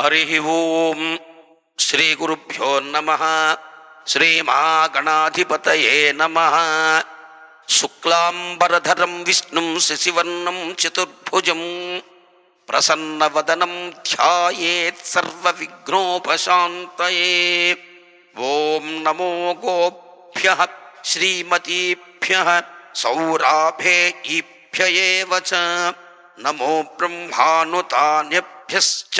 हरी ओम श्री गुरुभ्यो नम नमः शुक्लाम्बरधरं नम शशिवर्णं विष्णु प्रसन्नवदनं चतुर्भुज प्रसन्न वदनम नमो ओं नमो गोभ्य श्रीमतीभ्य च नमो ब्रह्मानुतान्यभ्यश्च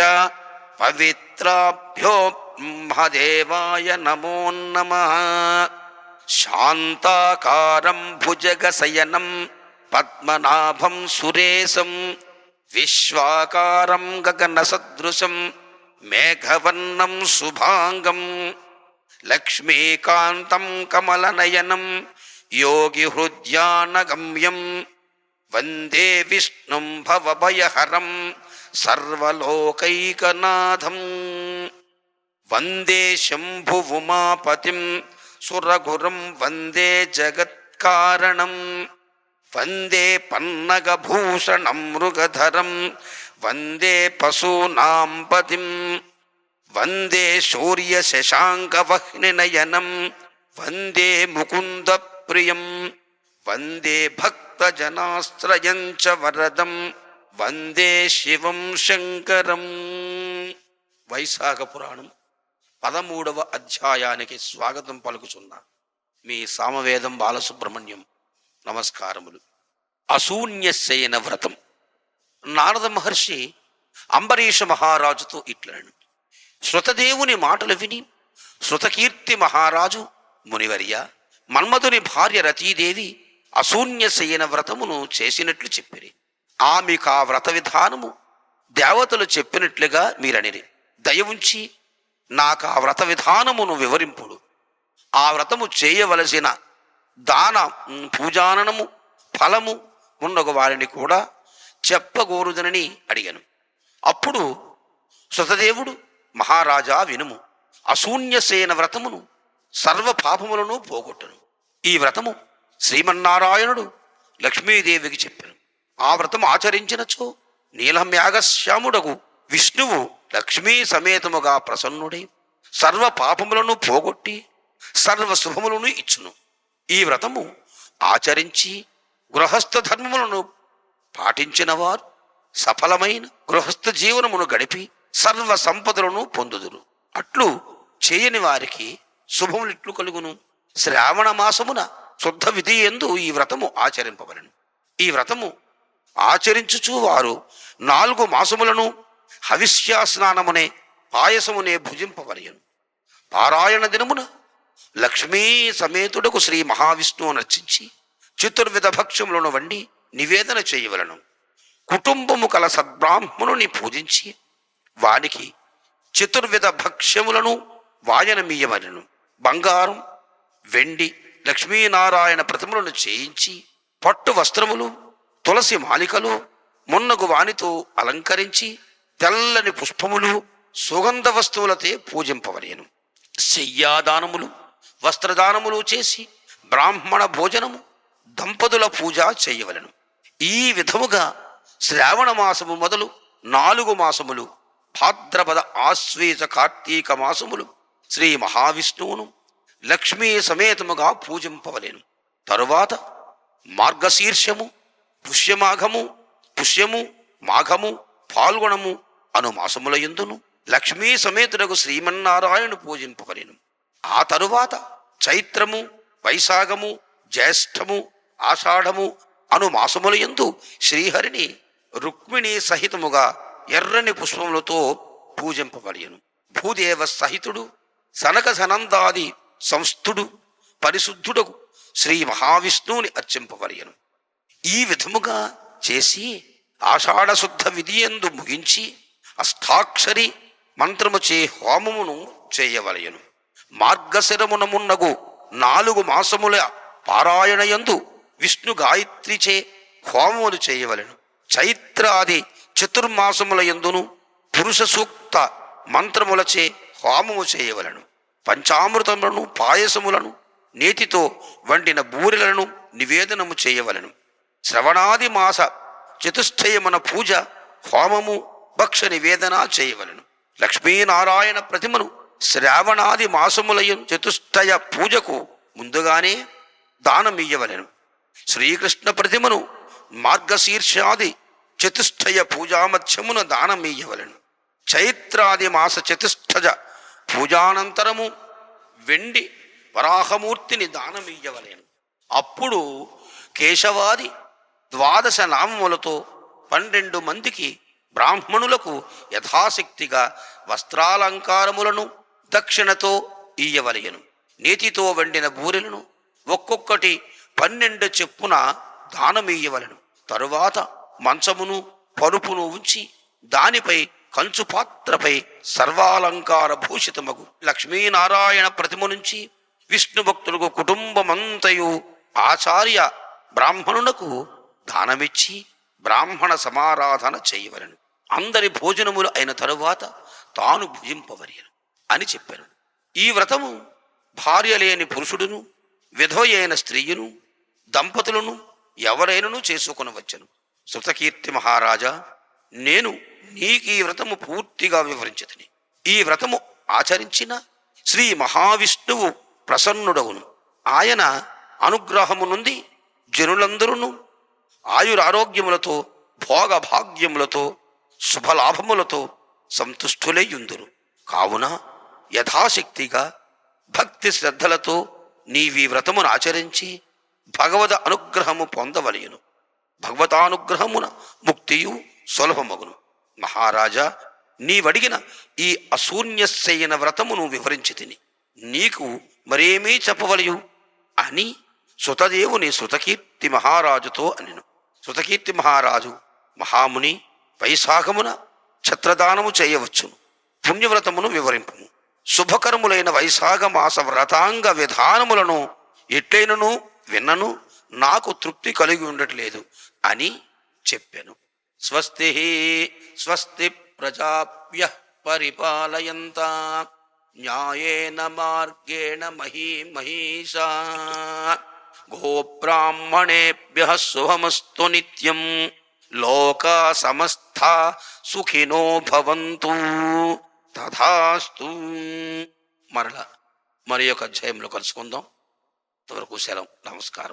पवित्राभ्यो ब्रह्मदेवाय नमो नमः शान्ताकारं भुजगशयनं पद्मनाभं सुरेशं विश्वाकारं गगनसदृशं मेघवर्णं शुभाङ्गं लक्ष्मीकान्तं कमलनयनं योगिहृद्यानगम्यम् வந்தே விஷ்ணும் பவபயஹரம் சர்வலோகைகநாதம். வந்தே சம்பு உமாபதிம் சுரகுரும் வந்தே ஜகத்காரணம். வந்தே பன்னகபூஷணம் மிருகதரம் வந்தே பசூனாம்பதிம் வந்தே சூரிய சசாங்கவஹ்னிநயனம் வந்தே முகுந்த பிரியம் వందే భక్తజనాశ్రయం వరదం వందే శివం శంకరం. వైశాఖ పురాణం పదమూడవ అధ్యాయానికి స్వాగతం పలుకుచున్నా మీ సామవేదం బాలసుబ్రహ్మణ్యం. నమస్కారములు. అశూన్యశయన వ్రతం. నారద మహర్షి అంబరీష మహారాజుతో ఇట్లను శృతదేవుని మాటలు విని శృతకీర్తి మహారాజు మునివర్య మన్మధుని భార్య రతీదేవి అశూన్యశయన వ్రతమును చేసినట్లు చెప్పిరి. ఆమెకు ఆ వ్రత విధానము దేవతలు చెప్పినట్లుగా మీరనిరి. దయ ఉంచి నాకు ఆ వ్రత విధానమును వివరింపుడు. ఆ వ్రతము చేయవలసిన దాన పూజాననము ఫలము ఉండగ వారిని కూడా చెప్పగోరుదనని అడిగాను. అప్పుడు సుతదేవుడు మహారాజా వినుము అశూన్యసేన వ్రతమును సర్వ పాపములను పోగొట్టును. ఈ వ్రతము శ్రీమన్నారాయణుడు లక్ష్మీదేవికి చెప్పాను. ఆ వ్రతం ఆచరించినచో నీలమ్యాగశ్యాముడగు విష్ణువు లక్ష్మీ సమేతముగా ప్రసన్నుడై సర్వ పాపములను పోగొట్టి సర్వ శుభములను ఇచ్చును. ఈ వ్రతము ఆచరించి గృహస్థ ధర్మములను పాటించిన వారు సఫలమైన గృహస్థ జీవనమును గడిపి సర్వ సంపదలను పొందుదురు. అట్లు చేయని వారికి శుభములిట్లు కలుగును. శ్రావణ మాసమున శుద్ధ విధి ఎందు ఈ వ్రతము ఆచరింపవలను ఈ వ్రతము ఆచరించుచు వారు నాలుగు మాసములను హవిష్యాస్నానమునే పాయసమునే భుజింపవలయను పారాయణ దినమున లక్ష్మీ సమేతుడకు శ్రీ మహావిష్ణువు నర్చించి చతుర్విధ భక్ష్యములను వండి నివేదన చేయవలను. కుటుంబము కల సద్బ్రాహ్మణుని పూజించి వానికి చతుర్విధ భక్ష్యములను వాయనమీయవలను. బంగారం వెండి లక్ష్మీనారాయణ ప్రతిమలను చేయించి పట్టు వస్త్రములు తులసి మాలికలు మున్నగు వానితో అలంకరించి తెల్లని పుష్పములు సుగంధ వస్తువులతే పూజింపవలేను. శయ్యాదానములు వస్త్రదానములు చేసి బ్రాహ్మణ భోజనము దంపతుల పూజ చేయవలను. ఈ విధముగా శ్రావణ మాసము మొదలు నాలుగు మాసములు భాద్రపద ఆశ్వేత కార్తీక మాసములు శ్రీ మహావిష్ణువును లక్ష్మీ సమేతముగా పూజింపవలేను. తరువాత మార్గశీర్షము పుష్యమాఘము పుష్యము మాఘము పాల్గొనము అను మాసముల యందును లక్ష్మీ సమేతుడకు శ్రీమన్నారాయణు పూజింపవలేను. ఆ తరువాత చైత్రము వైశాఖము జ్యేష్ఠము ఆషాఢము అను మాసముల యందు శ్రీహరిని రుక్మిణి సహితముగా ఎర్రని పుష్పములతో పూజింపబడియను భూదేవ సహితుడు సనక సనందాది సంస్థుడు పరిశుద్ధుడకు శ్రీ మహావిష్ణువుని అర్చింపవలయను ఈ విధముగా చేసి ఆషాఢశుద్ధ విధియందు ముగించి అష్టాక్షరి మంత్రముచే హోమమును చేయవలయను మార్గశిరమునమున్నగు నాలుగు మాసముల పారాయణయందు విష్ణు గాయత్రిచే హోమములు చేయవలెను. చైత్రాది చతుర్మాసముల యందును పురుష సూక్త మంత్రములచే హోమము చేయవలను. పంచామృతములను పాయసములను నేతితో వండిన బూరెలను నివేదనము చేయవలను. శ్రవణాది మాస చతుష్టయమున పూజ హోమము భక్ష నివేదన చేయవలను. లక్ష్మీనారాయణ ప్రతిమను శ్రావణాది మాసములయం చతుష్టయ పూజకు ముందుగానే దానమియ్యవలెను. శ్రీకృష్ణ ప్రతిమను మార్గశీర్షాది చతుష్టయ పూజామధ్యమున దానమియ్యవలెను. చైత్రాది మాస చతుష్టజ పూజానంతరము వెండి వరాహమూర్తిని దానమియ్యవలేను. అప్పుడు కేశవాది ద్వాదశ నామములతో పన్నెండు మందికి బ్రాహ్మణులకు యథాశక్తిగా వస్త్రాలంకారములను దక్షిణతో ఇయ్యవలయను నేతితో వండిన బూరెలను ఒక్కొక్కటి పన్నెండు చెప్పున దానమీయవలను తరువాత మంచమును పరుపును ఉంచి దానిపై కంచు పాత్రపై సర్వాలంకార భూషితమగు లక్ష్మీనారాయణ ప్రతిమ నుంచి విష్ణు భక్తులకు కుటుంబమంతయు ఆచార్య బ్రాహ్మణునకు దానమిచ్చి బ్రాహ్మణ సమారాధన చేయవలను. అందరి భోజనములు అయిన తరువాత తాను భుజింపవరియను అని చెప్పాను. ఈ వ్రతము భార్య లేని పురుషుడును విధవయైన స్త్రీయును దంపతులను ఎవరైనను చేసుకొనవచ్చును. శృతకీర్తి మహారాజా నేను నీకు ఈ వ్రతము పూర్తిగా వివరించదని. ఈ వ్రతము ఆచరించిన శ్రీ మహావిష్ణువు ప్రసన్నుడవును ఆయన అనుగ్రహము నుండి జనులందరూ ఆయురారోగ్యములతో భోగభాగ్యములతో శుభలాభములతో సంతుష్టులయ్యుందురు కావున యథాశక్తిగా భక్తి శ్రద్ధలతో నీవీ వ్రతమును ఆచరించి భగవద అనుగ్రహము పొందవలయును భగవతానుగ్రహమున ముక్తియు సులభమగును. మహారాజా నీవడిగిన ఈ అశూన్యశయన వ్రతమును వివరించి తిని నీకు మరేమీ చెప్పవలయు అని సుతదేవుని సుతకీర్తి మహారాజుతో అనిను. సుతకీర్తి మహారాజు మహాముని వైశాఖమున ఛత్రదానము చేయవచ్చును పుణ్యవ్రతమును వివరింపము. శుభకరములైన వైశాఖ మాస వ్రతాంగ విధానములను ఎట్లైనను విన్నను నాకు తృప్తి కలిగి ఉండట్లేదు అని చెప్పాను. స్వస్తి స్వస్తి ప్రజాభ్య పరిపాలయంత. న్యాయేన మార్గేణ మహీ మహిషా గోబ్రాహ్మణేభ్య శుభమస్తు నిత్యం. లోకా సమస్త సుఖినో భవంతు. తథాస్తు. మరల మరి యొక్క అధ్యాయంలో కలుసుకుందాం. అంతవరకు సెలవు. నమస్కారం.